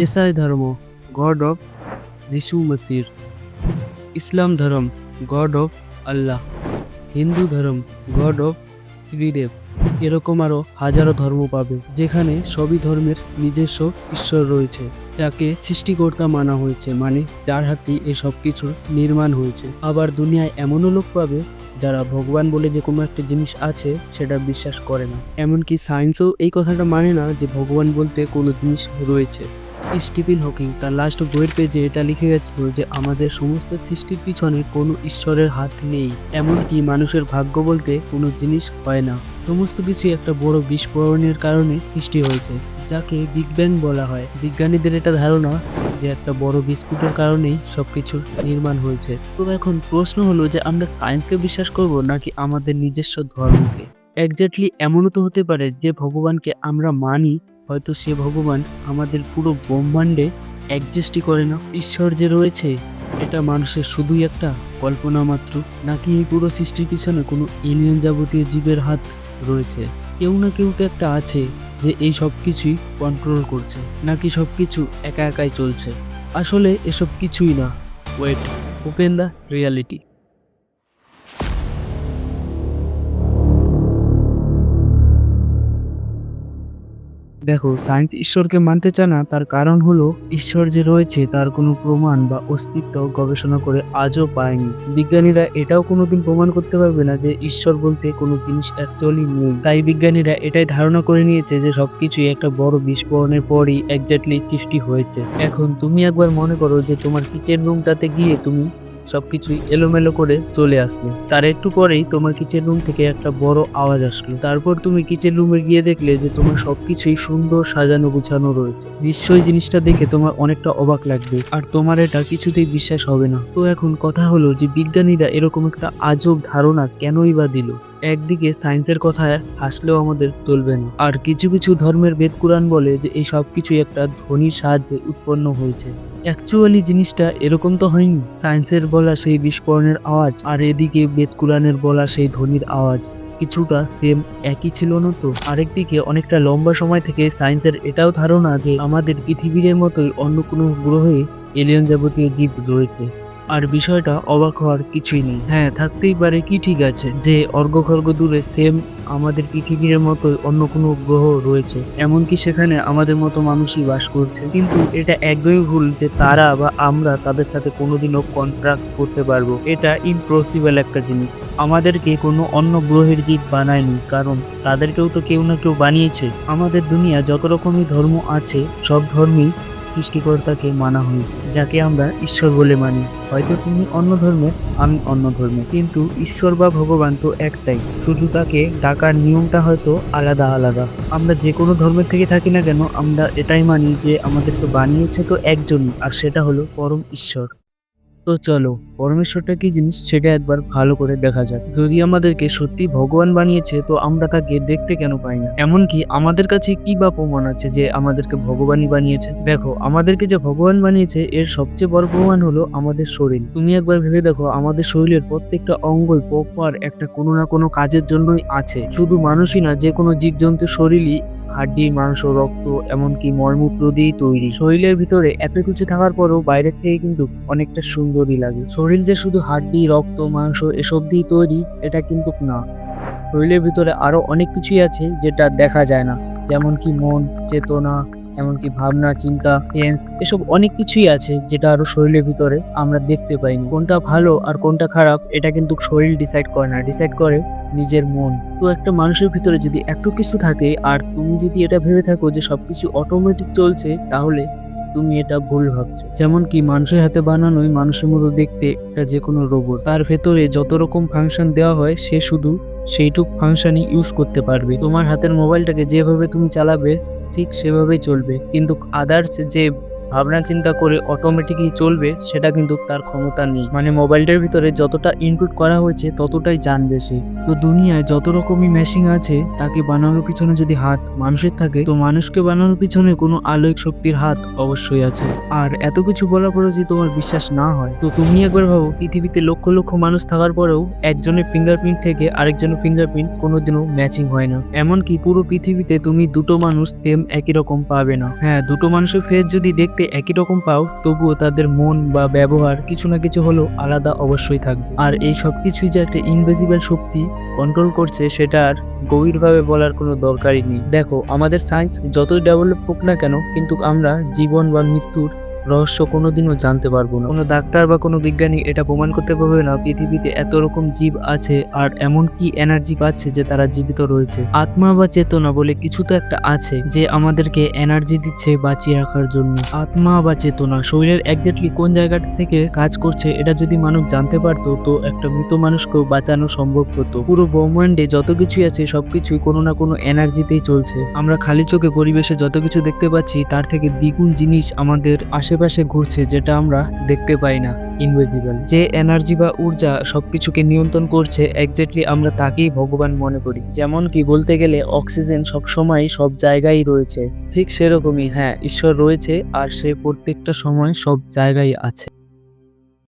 এসাই ধর্ম god of যিশু মসির ইসলাম ধর্ম গড অফ আল্লাহ হিন্দু ধর্ম গড অফ ত্রিদেব এরকম আরও হাজারো ধর্ম পাবে, যেখানে সবই ধর্মের নিজস্ব ঈশ্বর রয়েছে। যাকে সৃষ্টিকর্তা মানা হয়েছে মানে যার হাতে এসব সব কিছুর নির্মাণ হয়েছে। আবার দুনিয়ায় এমনও লোক পাবে, যারা ভগবান বলে যে কোনো একটা জিনিস আছে, সেটা বিশ্বাস করে না। এমনকি সায়েন্সও এই কথাটা মানে না যে ভগবান বলতে কোনো জিনিস রয়েছে। স্টিফেন হকিং তার লাস্ট বইয়ের পেজে এটা লিখে গেছিল যে, আমাদের সমস্ত সৃষ্টির পিছনে কোনো ঈশ্বরের হাত নেই, এমনকি মানুষের ভাগ্য বলতে কোনো জিনিস হয় না। সমস্ত কিছু একটা বড় বিস্ফোরণের কারণে সৃষ্টি হয়েছে, যাকে বিগ ব্যাং বলা হয়। বিজ্ঞানীদের এটা ধারণা যে, একটা বড় বিস্ফোটের কারণেই সবকিছুর নির্মাণ হয়েছে। তো এখন প্রশ্ন হলো যে, আমরা সায়েন্সকে বিশ্বাস করব নাকি আমাদের নিজস্ব ধর্মকে? একজাক্টলি এমনও তো হতে পারে যে, ভগবানকে আমরা মানি হয়তো সে ভগবান আমাদের পুরো ব্রহ্মাণ্ডে একজিস্টই করে না। ঈশ্বর যে রয়েছে, এটা মানুষের শুধুই একটা কল্পনা মাত্র। নাকি এই পুরো সৃষ্টির পিছনে কোনো এলিয়ন যাবতীয় জীবের হাত রয়েছে? কেউ না কেউ তো একটা আছে যে এই সব কিছুই কন্ট্রোল করছে। নাকি সব কিছু একা একাই চলছে? আসলে এসব কিছুই না। ওয়েট ওপেন দ্য রিয়ালিটি দেখো সায়েন্স ঈশ্বরকে মানতে চায় না, তার কারণ হলো ঈশ্বর যে রয়েছে তার কোনো প্রমাণ বা অস্তিত্ব গবেষণা করে আজও পায়নি। বিজ্ঞানীরা এটাও কোনোদিন প্রমাণ করতে পারবে না যে ঈশ্বর বলতে কোনো জিনিস অ্যাকচুয়ালি নেই। তাই বিজ্ঞানীরা এটাই ধারণা করে নিয়েছে যে সবকিছুই একটা বড় বিস্ফোরণের পরই একজাক্টলি সৃষ্টি হয়েছে। এখন তুমি একবার মনে করো যে তোমার কিচেন রুমটাতে গিয়ে তুমি সবকিছুই এলোমেলো করে চলে আসলো। তার একটু পরেই তোমার কিচেন রুম থেকে একটা বড় আওয়াজ আসলো। তারপর তুমি কিচেন রুমে গিয়ে দেখলে যে তোমার সবকিছুই সুন্দর সাজানো গুছানো রয়েছে। নিশ্চয়ই জিনিসটা দেখে তোমার অনেকটা অবাক লাগবে, আর তোমার এটা কিছুতেই বিশ্বাস হবে না। তো এখন কথা হলো যে বিজ্ঞানীরা এরকম একটা আজব ধারণা কেনই বা দিল? একদিকে সায়েন্সের কথায় হাসলেও আমাদের চলবে না। আর কিছু কিছু ধর্মের বেদ কুরআন বলে যে এই সব কিছুই একটা ধ্বনির সাহায্যে উৎপন্ন হয়েছে। অ্যাকচুয়ালি জিনিসটা এরকম তো হয়নি। সায়েন্সের বলা সেই বিস্ফোরণের আওয়াজ আর এদিকে বেদ কুরআনের বলা সেই ধ্বনির আওয়াজ কিছুটা সেম একই ছিল না তো। আরেকদিকে অনেকটা লম্বা সময় থেকে সায়েন্সের এটাও ধারণা যে আমাদের পৃথিবীর মতোই অন্য কোনো গ্রহে এলিয়ন যাবতীয় জীব রয়েছে। আর বিষয়টা অবাক হওয়ার কিছুই নেই। হ্যাঁ থাকতেই পারে কি ঠিক আছে যে অর্ঘ্যখর্গ দূরে সেম আমাদের পৃথিবীর মতো অন্য কোনো গ্রহ রয়েছে, এমনকি সেখানে আমাদের মতো মানুষই বাস করছে। কিন্তু এটা একদমই ভুল যে তারা বা আমরা তাদের সাথে কোনোদিনও কন্ট্রাক্ট করতে পারব। এটা ইম্পসিবল একটা জিনিস। আমাদেরকে কোনো অন্য গ্রহের জীব বানায়নি, কারণ তাদেরকেও তো কেউ না কেউ বানিয়েছে। আমাদের দুনিয়া যত রকমই ধর্ম আছে, সব ধর্মই সৃষ্টিকর্তাকে মানা হয়েছে, যাকে আমরা ঈশ্বর বলে মানি। হয়তো তুমি অন্য ধর্মে, আমি অন্য ধর্মে। কিন্তু ঈশ্বর বা ভগবান তো একটাই। শুধু তাকে ডাকার নিয়মটা হয়তো আলাদা আলাদা। আমরা যে কোনো ধর্মের থেকে থাকি না কেন, আমরা এটাই মানি যে আমাদেরকে বানিয়েছে তো একজন আর সেটা হলো পরম ঈশ্বর। তো চলো, পরমেশ্বরটা কি জিনিস সেটা একবার ভালো করে দেখা যাক। যদি আমাদেরকে সত্যি ভগবান বানিয়েছে, তো আমরা তাকে দেখতে কেন পাই না? এমনকি আমাদের কাছে কি বা প্রমাণ আছে যে আমাদেরকে ভগবানই বানিয়েছে? দেখো, আমাদেরকে যে ভগবান বানিয়েছে, এর সবচেয়ে বড় প্রমাণ হলো আমাদের শরীর। তুমি একবার ভেবে দেখো, আমাদের শরীরের প্রত্যেকটা অঙ্গই প্রপার একটা কোনো না কোনো কাজের জন্যই আছে। শুধু মানুষই না যে কোনো জীবজন্তুর শরীরই হাড্ডি, মাংস, রক্ত, এমনকি মর্মূত্র দিয়েই তৈরি। শরীরের ভিতরে এত কিছু থাকার পরও বাইরের থেকে কিন্তু অনেকটা সুন্দরই লাগে। শরীর যে শুধু হাড্ডি, রক্ত, মাংস এসব দিয়ে তৈরি, এটা কিন্তু না। শরীরের ভিতরে আরও অনেক কিছুই আছে যেটা দেখা যায় না। যেমন কি মন, চেতনা এমনকি ভাবনা, চিন্তা এসব অনেক কিছুই আছে যেটা আরও শরীরের ভিতরে আমরা দেখতে পাই কোনটা ভালো আর কোনটা খারাপ, এটা কিন্তু শরীর ডিসাইড করে না। ডিসাইড করে নিজের মন। তো একটা মানুষের ভিতরে যদি এত কিছু থাকে আর তুমি যদি এটা ভেবে থাকো যে সবকিছু অটোমেটিক চলছে, তাহলে তুমি এটা ভুল ভাবছ। যেমন কি মানুষের হাতে বানানোই মানুষের মতো দেখতে এটা যে কোনো রোবট তার ভেতরে যত রকম ফাংশন দেওয়া হয়, সে শুধু সেইটুক ফাংশনই ইউজ করতে পারবে। তোমার হাতের মোবাইলটাকে যেভাবে তুমি চালাবে ঠিক সেভাবেই চলবে। কিন্তু আদার্স যে ভাবনা চিন্তা করে অটোমেটিকই চলবে, সেটা কিন্তু তার ক্ষমতা নেই। মানে মোবাইলটার ভিতরে যতটা ইনপুট করা হয়েছে, ততটাই জানবে সে। তো দুনিয়ায় যত রকমই মেশিন আছে, তাকে বানানোর পিছনে যদি হাত মানুষের থাকে, তো মানুষকে বানানোর পিছনে কোনো আলোক শক্তির হাত অবশ্যই আছে। আর এত কিছু বলার পরেও যদি তোমার বিশ্বাস না হয়, তো তুমি একবার ভাবো, পৃথিবীতে লক্ষ লক্ষ মানুষ থাকার পরেও একজনের ফিঙ্গারপ্রিন্ট থেকে আরেকজনের ফিঙ্গারপ্রিন্ট কোনোদিনও ম্যাচিং হয় না। এমনকি পুরো পৃথিবীতে তুমি দুটো মানুষ সেম একই রকম পাবে না। হ্যাঁ দুটো মানুষের ফেস যদি দেখতে একই রকম পাও, তবুও তাদের মন বা ব্যবহার কিছু না কিছু হলেও আলাদা অবশ্যই থাকবে। আর এই সব কিছুই যে একটা ইনভিজিবল শক্তি কন্ট্রোল করছে, সেটা আর গভীরভাবে বলার কোনো দরকারই নেই। দেখো, আমাদের সায়েন্স যতই ডেভেলপ হোক না কেন, কিন্তু আমরা জীবন বা মৃত্যুর রহস্য কোনোদিনও জানতে পারব না। কোনো ডাক্তার বা কোনো বিজ্ঞানী এটা প্রমাণ করতে পারবে না পৃথিবীতে এত রকম জীব আছে আর এমন কি এনার্জি পাচ্ছে যে তারা জীবিত রয়েছে। আত্মা বা চেতনা বলে কিছু তো একটা আছে যে আমাদেরকে এনার্জি দিচ্ছে বাঁচিয়ে রাখার জন্য। আত্মা বা চেতনা শরীরের একজাক্টলি কোন জায়গা থেকে কাজ করছে এটা যদি মানুষ জানতে পারতো তো একটা মৃত মানুষকেও বাঁচানো সম্ভব হতো। পুরো ব্রহ্মাণ্ডে যত কিছুই আছে সবকিছুই কোনো না কোনো এনার্জিতেই চলছে। আমরা খালি চোখে পরিবেশে যত কিছু দেখতে পাচ্ছি তার থেকে দ্বিগুণ জিনিস আমাদের আশেপাশে ঘুরছে যেটা আমরা দেখতে পাই না ইনভিজিবল যে এনার্জি বা ঊর্জা সবকিছুকে নিয়ন্ত্রণ করছে একজাক্টলি আমরা তাকেই ভগবান মনে করি। যেমন কি বলতে গেলে অক্সিজেন সবসময় সব জায়গায় রয়েছে। ঠিক সেরকমই হ্যাঁ ঈশ্বর রয়েছে আর সে প্রত্যেকটা সময় সব জায়গায় আছে।